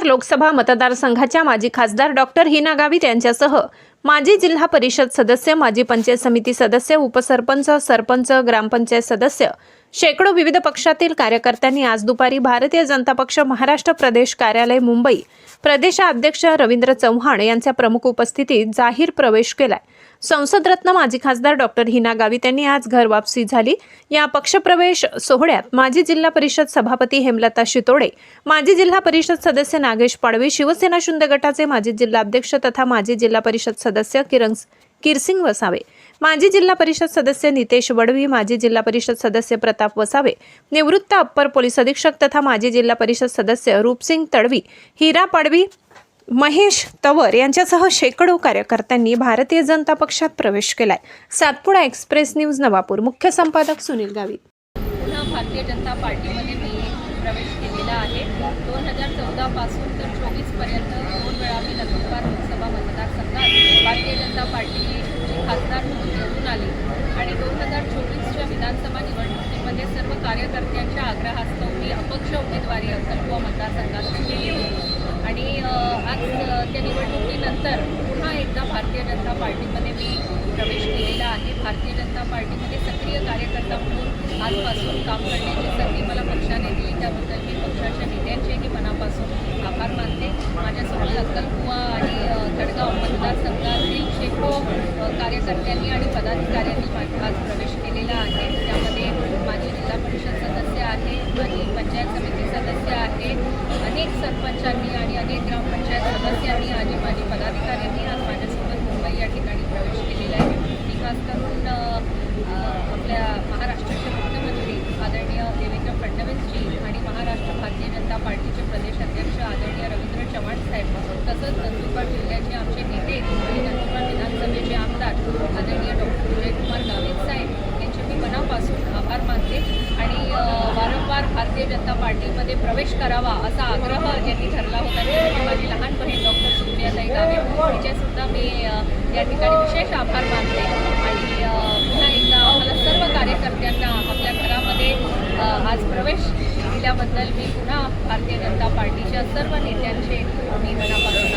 नंदुरबार लोकसभा मतदारसंघाच्या माजी खासदार डॉक्टर हिना गावित यांच्यासह माजी जिल्हा परिषद सदस्य माजी पंचायत समिती सदस्य उपसरपंच सरपंच ग्रामपंचायत सदस्य शेकडो विविध पक्षातील कार्यकर्त्यांनी आज दुपारी भारतीय जनता पक्ष महाराष्ट्र प्रदेश कार्यालय मुंबई प्रदेशाध्यक्ष रवींद्र चव्हाण यांच्या प्रमुख उपस्थितीत जाहीर प्रवेश केलाय. संसदरत्न माजी खासदार डॉक्टर हिना गावित यांनी आज घर वापसी झाली. या पक्षप्रवेश सोहळ्यात माजी जिल्हा परिषद सभापती हेमलता शितोडे माजी जिल्हा परिषद सदस्य नागेश पाडवी शिवसेना शिंदे गटाचे माजी जिल्हाध्यक्ष तथा माजी जिल्हा परिषद सदस्य किरण किरसिंग वसावे माजी जिल्हा परिषद सदस्य नितेश वडवी माजी जिल्हा परिषद सदस्य प्रताप वसावे निवृत्त अप्पर पोलीस अधीक्षक तथा माजी जिल्हा परिषद सदस्य रूपसिंग तडवी हिरा पाडवी महेश तवर यांच्यासह शेकडो कार्यकर्त्यांनी भारतीय जनता पक्षात प्रवेश केलाय. Satpuda express news Navapur. मुख्य संपादक सुनील गावित भारतीय जनता पार्टीमध्ये मी प्रवेश केलेला आहे. दोन हजार चौदापासून तर चोवीसपर्यंत दोन वेळा मी नंदुरबार लोकसभा मतदारसंघात भारतीय जनता पार्टीची खासदार म्हणून निवडून आली आणि दोन हजार चोवीसच्या विधानसभा निवडणुकीमध्ये सर्व कार्यकर्त्यांच्या आग्रहास्तव मी अपक्ष उमेदवारी अक्कलकुवा मतदारसंघातून केली होती आणि आज त्या निवडणुकीनंतर पुन्हा एकदा भारतीय जनता पार्टीमध्ये मी प्रवेश केलेला आहे. भारतीय जनता पार्टीमध्ये सक्रिय कार्यकर्ता म्हणून आजपासून काम करण्याची कार्यकर्त्यांनी आणि पदाधिकाऱ्यांनी आज प्रवेश केलेला आहे. त्यामध्ये माजी जिल्हा परिषद सदस्य आहे आणि पंचायत समिती सदस्य आहे अनेक सरपंचांनी आणि अनेक ग्रामपंचायत सदस्यांनी आणि माझी पदाधिकाऱ्यांनी आज माझ्यासोबत मुंबई या ठिकाणी प्रवेश केलेला आहे. मी खास करून आपल्या महाराष्ट्राचे मुख्यमंत्री आदरणीय देवेंद्र फडणवीसजी आणि महाराष्ट्र भारतीय जनता पार्टीचे प्रदेशाध्यक्ष आदरणीय रवींद्र चव्हाण साहेब तसंच नंदुरबार जिल्ह्याचे आमचे नेते आणि नंदुरबार विधानसभेचे आमदार आदरणीय डॉक्टर विजयकुमार गावित साहेब यांचे मी मनापासून आभार मानते आणि वारंवार भारतीय जनता पार्टीमध्ये प्रवेश करावा असा आग्रह यांनी ठरला होता. ती माझी लहान बहीण डॉक्टर सुप्रियाताई गावित हिच्यासुद्धा मी या ठिकाणी विशेष आभार मानते. आणि पुन्हा एकदा आम्हाला सर्व कार्यकर्त्यांना आपल्या घरामध्ये आज प्रवेश दिल्याबद्दल मी पुन्हा भारतीय जनता पार्टीच्या सर्व नेत्यांचे मी मनापासून